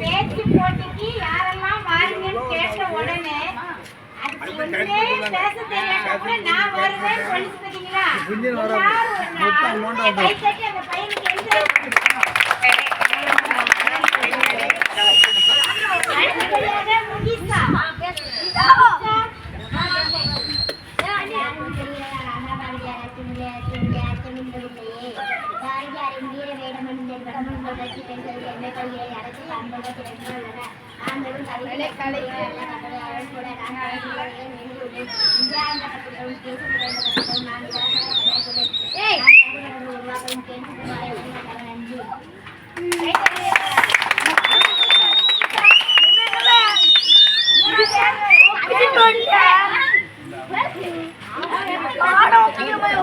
பேச்சு போட்டிக்கு யார் அதுக்கு ஒண்ணுமே பேச தெரியாம யாரெல்லாம் பேர் படிக்கிறா? பேர் கொடுக்குறா? ஆ, தெரியுமாடா?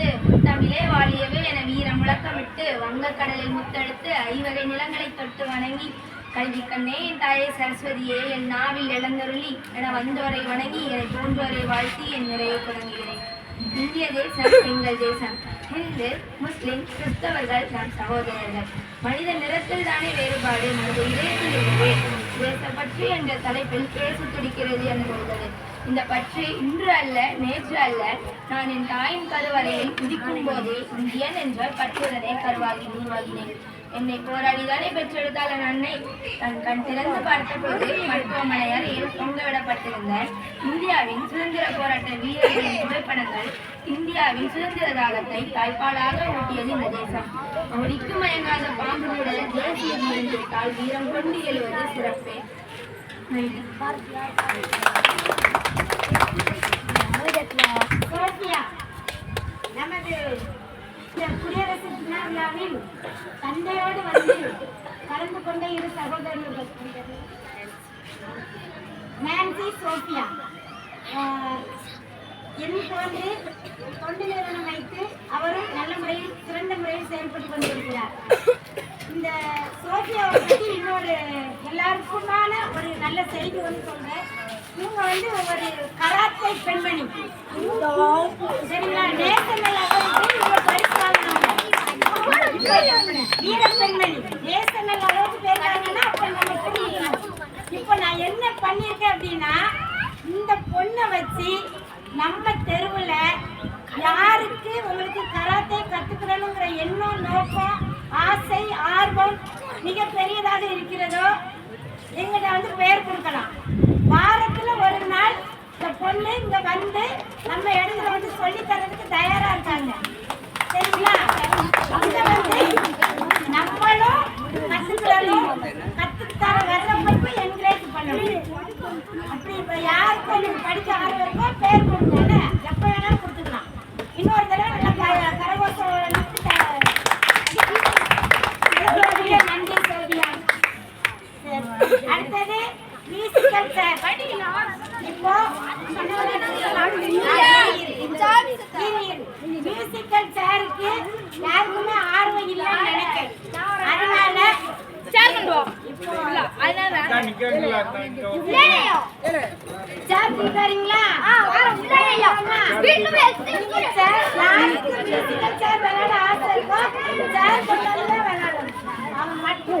முத்தமிட்டு முத்தமிழே வாழியவே என வீர முழக்கமிட்டு வங்கக்கடலில் முத்தெடுத்து ஐவகை நிலங்களை தொட்டு வணங்கி கல்வி கண்ணே என் தாயே சரஸ்வதியே என் நாவில் இளந்தருளி என வந்தோரை வணங்கி என்னை தோன்றோரை வாழ்த்தி என் நிறைவு தொடங்குகிறேன். இந்திய தேசம் எங்கள் தேசம் இந்து முஸ்லிம் கிறிஸ்தவர்கள் நம் சகோதரர்கள். மனித நிறத்தில் தானே வேறுபாடு நமது இதயத்தில் இல்லை தேசப்பற்று என்ற தலைப்பில் பேச துடிக்கிறது என்கிறது இந்த பற்று இன்று அல்ல நேற்று அல்ல நான் என் தாயின் கருவறையில் குதிக்கும் போதே இந்தியன் என்ற பற்றுடனே கருவாகி உருவாகினேன். என்னை போராடிதானே பெற்றெடுத்தாள் அன்னை? தன் கண் திறந்து பார்த்தபோது மருத்துவமனை அறையில் தொங்கவிடப்பட்டிருந்த இந்தியாவின் சுதந்திர போராட்ட வீரர்களின் புகைப்படங்கள் இந்தியாவின் சுதந்திர தாகத்தை தாய்ப்பாலாக ஊட்டியது இந்த தேசம். மொழிக்கு மயங்காத பாம்பு கூட வீரம் கொண்டு எழுவது சிறப்பே. நமது இந்த குடியரசு தின விழாவில் தந்தையோடு வந்து கலந்து கொண்ட இரு சகோதரர்கள் நான்சி சோபியா ஆஹ், என் போன்று தொண்டு நிறுவனம் வைத்து அவரும் நல்ல முறையில் சிறந்த முறையில் செயல்பட்டு கொண்டிருக்கிறார் இந்த சோபியாவை பற்றி இன்னொரு எல்லாருக்குமான ஒரு நல்ல செய்தி வந்து சொல்றேன். இவங்க வந்து ஒரு கராத்தை பெண்மணி. சரிங்களா? நேஷனல் அளவுக்கு இவங்க வீர பெண்மணி. நேஷனல் அளவுக்கு பேர் வாங்கினா அப்ப நம்ம புரியணும் இப்போ நான் என்ன பண்ணியிருக்கேன் அப்படின்னா இந்த பொண்ணை வச்சு நம்ம தெருவில் யாருக்கு உங்களுக்கு கராத்தை கற்றுக்கணுங்கிற எண்ணம் நோக்கம் ஆசை ஆர்வம் மிக எங்கிட்ட வந்து பெயர் கொடுக்கலாம். வாரத்துல ஒரு நாள் இந்த பொண்ணு இங்க வந்து நம்ம இடத்துல வந்து சொல்லி தரதுக்கு தயாரா இருக்காங்க. சரிங்களா? இத வந்து நம்மளும் கத்துக்கிறோம் கத்துத்தர வர்றவங்களுக்கும் என்கரேஜ் பண்ணணும். அப்படி இப்ப யாருக்கு படிக்க ஆர்வம் இருக்கோ பேர் கொடுங்க மியூசிக்கல் சார் இப்போ மியூசிக்கல் யாருக்குமே ஆர்வம் இல்லைன்னு நினைக்கிறேன் அதனால மியூசிக்கல் விளையாட ஆசை விளையாடணும் அவன் மட்டும்